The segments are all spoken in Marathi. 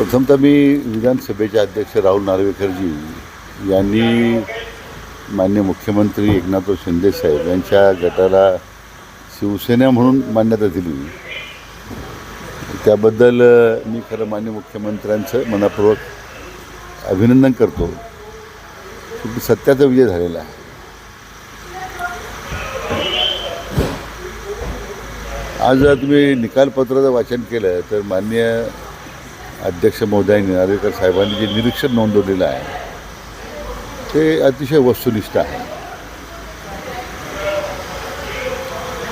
प्रथमतः मी विधानसभेचे अध्यक्ष राहुल नार्वेकरजी यांनी मान्य मुख्यमंत्री एकनाथ शिंदेसाहेब यांच्या गटाला शिवसेना म्हणून मान्यता दिली. त्याबद्दल मी खरं मान्य मुख्यमंत्र्यांचं मनापूर्वक अभिनंदन करतो. की सत्याचा विजय झालेला आहे. आज जर तुम्ही निकालपत्राचं वाचन केलं तर मान्य अध्यक्ष महोदय नार्वेकर साहेबांनी जे निरीक्षण नोंदवलेलं आहे ते अतिशय वस्तुनिष्ठ आहे.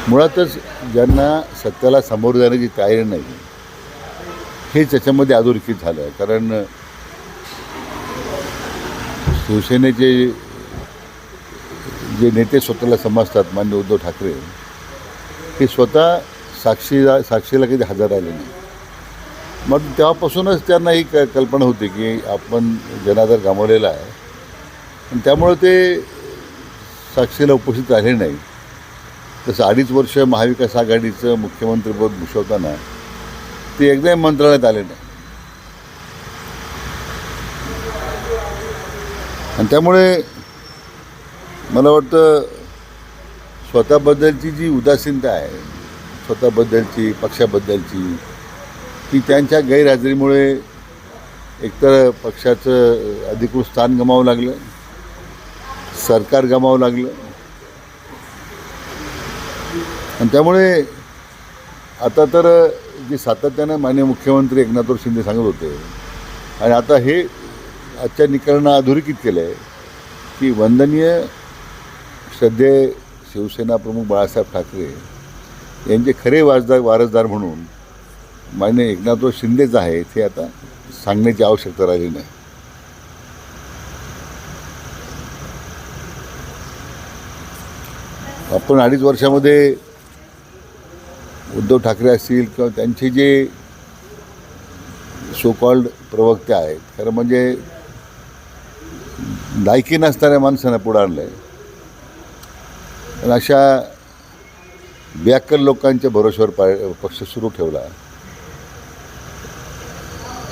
मुळातच ज्यांना सत्याला सामोरं जाण्याची तयारी नाही हे त्याच्यामध्ये अधोरेखित झालं कारण शिवसेनेचे जे नेते स्वतःला समजतात मान्य उद्धव ठाकरे हे स्वतः साक्षीला साक्षीला कधी हजर आले नाही मग तेव्हापासूनच त्यांना ही क कल्पना होती की आपण जनाधार गमावलेला आहे. आणि त्यामुळं ते साक्षीला उपस्थित राहिले नाही. तसं अडीच वर्ष महाविकास आघाडीचं मुख्यमंत्रीपद भूषवताना ते एकदाही मंत्रालयात आले नाही. आणि त्यामुळे मला वाटतं स्वतःबद्दलची जी उदासीनता आहे स्वतःबद्दलची पक्षाबद्दलची ती त्यांच्या गैरहजेरीमुळे एकतर पक्षाचं अधिकृत स्थान गमावं लागलं सरकार गमावं लागलं. आणि त्यामुळे आता तर जे सातत्यानं मान्य मुख्यमंत्री एकनाथराव शिंदे सांगत होते आणि आता हे आजच्या निकालानं अधोरेखित केलं आहे की वंदनीय श्रद्धे शिवसेना प्रमुख बाळासाहेब ठाकरे यांचे खरे वारसदार वारसदार म्हणून मान्य एकनाथराव शिंदेच आहे ते आता सांगण्याची आवश्यकता राहिली नाही. आपण अडीच वर्षामध्ये उद्धव ठाकरे असतील किंवा त्यांचे जे सोकॉल्ड प्रवक्ते आहेत खरं म्हणजे लायकी नसणाऱ्या माणसांना पुढं आणलं आहे पण अशा व्याकल लोकांच्या भरोश्यावर पाय पक्ष सुरू ठेवला.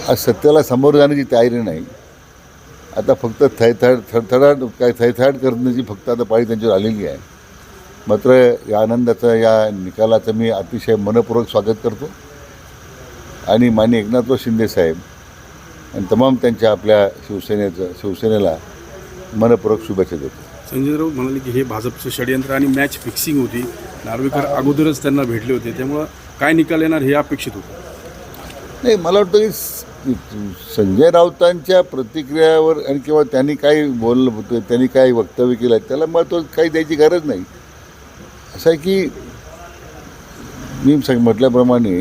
आज सत्याला समोर जाण्याची तयारी नाही. आता फक्त थैथाड थडथडाट काय थैथाड करण्याची फक्त आता पाळी त्यांच्यावर आलेली आहे. मात्र या आनंदाचं या निकालाचं मी अतिशय मनपूर्वक स्वागत करतो. आणि मान्य एकनाथराव शिंदे साहेब आणि तमाम त्यांच्या आपल्या शिवसेनेचं शिवसेनेला मनपूर्वक शुभेच्छा देतो. संजय राऊत म्हणाले की हे भाजपचं षडयंत्र आणि मॅच फिक्सिंग होती. नार्वेकर अगोदरच त्यांना भेटले होते. त्यामुळं काय निकाल येणार हे अपेक्षित होतं? नाही मला वाटतं की संजय राऊतांच्या प्रतिक्रियावर आणि किंवा त्यांनी काय बोललं होतं त्यांनी काय वक्तव्य केलं त्याला महत्त्व काही द्यायची गरज नाही. असं आहे की मी सांग म्हटल्याप्रमाणे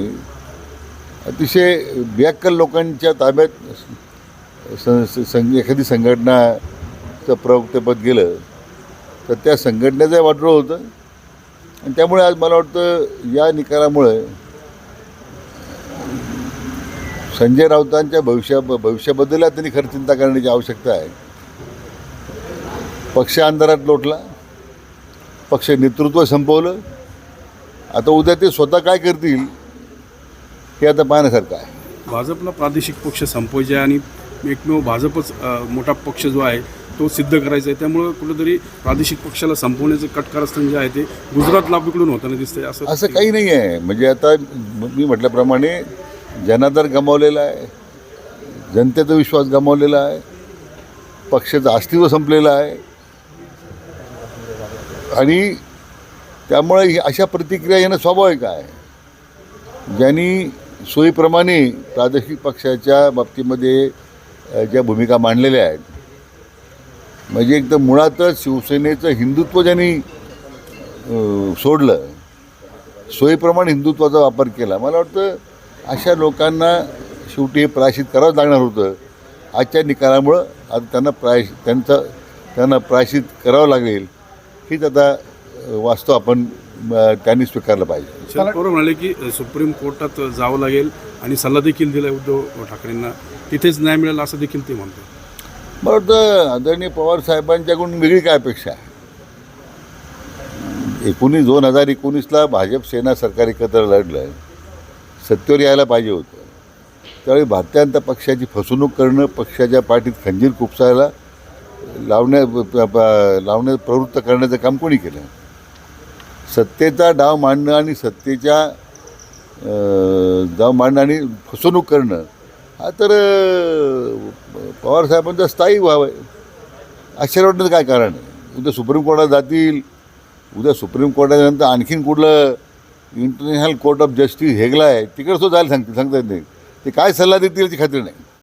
अतिशय बेअक्कल लोकांच्या ताब्यात संघ एखादी संघटनाचं प्रवक्तेपद गेलं तर त्या संघटनेचं वाटलं होतं. आणि त्यामुळे आज मला वाटतं या निकालामुळे संजय राऊतांच्या भविष्या भविष्याबद्दल त्यांनी खरं चिंता करण्याची आवश्यकता आहे. पक्ष अंधारात लोटला पक्ष नेतृत्व संपवलं. आता उद्या ते स्वतः काय करतील हे आता पाहण्यासारखं आहे. भाजपला प्रादेशिक पक्ष संपवायचे आणि एकमेव भाजपच मोठा पक्ष जो आहे तो सिद्ध करायचा आहे. त्यामुळं कुठेतरी प्रादेशिक पक्षाला संपवण्याचं कटकारस्थान जे आहे ते गुजरात लाभीकडून होताना दिसतंय असं असं काही नाही आहे. म्हणजे आता मी म्हटल्याप्रमाणे जनादर गमावलेला आहे जनतेचा विश्वास गमावलेला आहे पक्षाचं अस्तित्व संपलेलं आहे. आणि त्यामुळे ही अशा प्रतिक्रिया येणं स्वाभाविक आहे. ज्यांनी सोयीप्रमाणे प्रादेशिक पक्षाच्या बाबतीमध्ये ज्या भूमिका मांडलेल्या आहेत म्हणजे एकदम मुळातच शिवसेनेचं हिंदुत्व ज्यांनी सोडलं सोयीप्रमाणे हिंदुत्वाचा वापर केला. मला वाटतं अशा लोकांना शेवटी हे प्रायश्चित करावंच लागणार होतं. आजच्या निकालामुळं आता त्यांना प्राय त्यांचं त्यांना प्रायश्चित करावं लागेल. हीच आता वास्तव आपण त्यांनी स्वीकारलं पाहिजे. शरद पवार म्हणाले की सुप्रीम कोर्टात जावं लागेल आणि सल्ला देखील दिला उद्धव ठाकरेंना. तिथेच न्याय मिळेल असं देखील ते म्हणतात. मला वाटतं आदरणीय पवार साहेबांच्याकडून वेगळी काय अपेक्षा आहे? एकोणीस दोन हजार एकोणीसला भाजप सेना सरकार एकत्र लढलं सत्तेवर यायला पाहिजे होतं. त्यावेळी भारतीय जनता पक्षाची फसवणूक करणं पक्षाच्या पाठीत खंजीर खुपसायला लावण्या लावण्या प्रवृत्त करण्याचं काम कोणी केलं? सत्तेचा डाव मांडणं आणि सत्तेच्या डाव मांडणं आणि फसवणूक करणं हा तर पवारसाहेबांचा स्थायी व्हावं आहे. आश्चर्य वाटण्याचं काय कारण आहे? उद्या सुप्रीम कोर्टात जातील. उद्या सुप्रीम कोर्टानंतर आणखीन कुठलं इंटरनॅशनल कोर्ट ऑफ जस्टिस हेगला आहे तिकडे सुद्धा जायला सांगते सांगता येत नाही. ते काय सल्ला देतील याची खात्री नाही.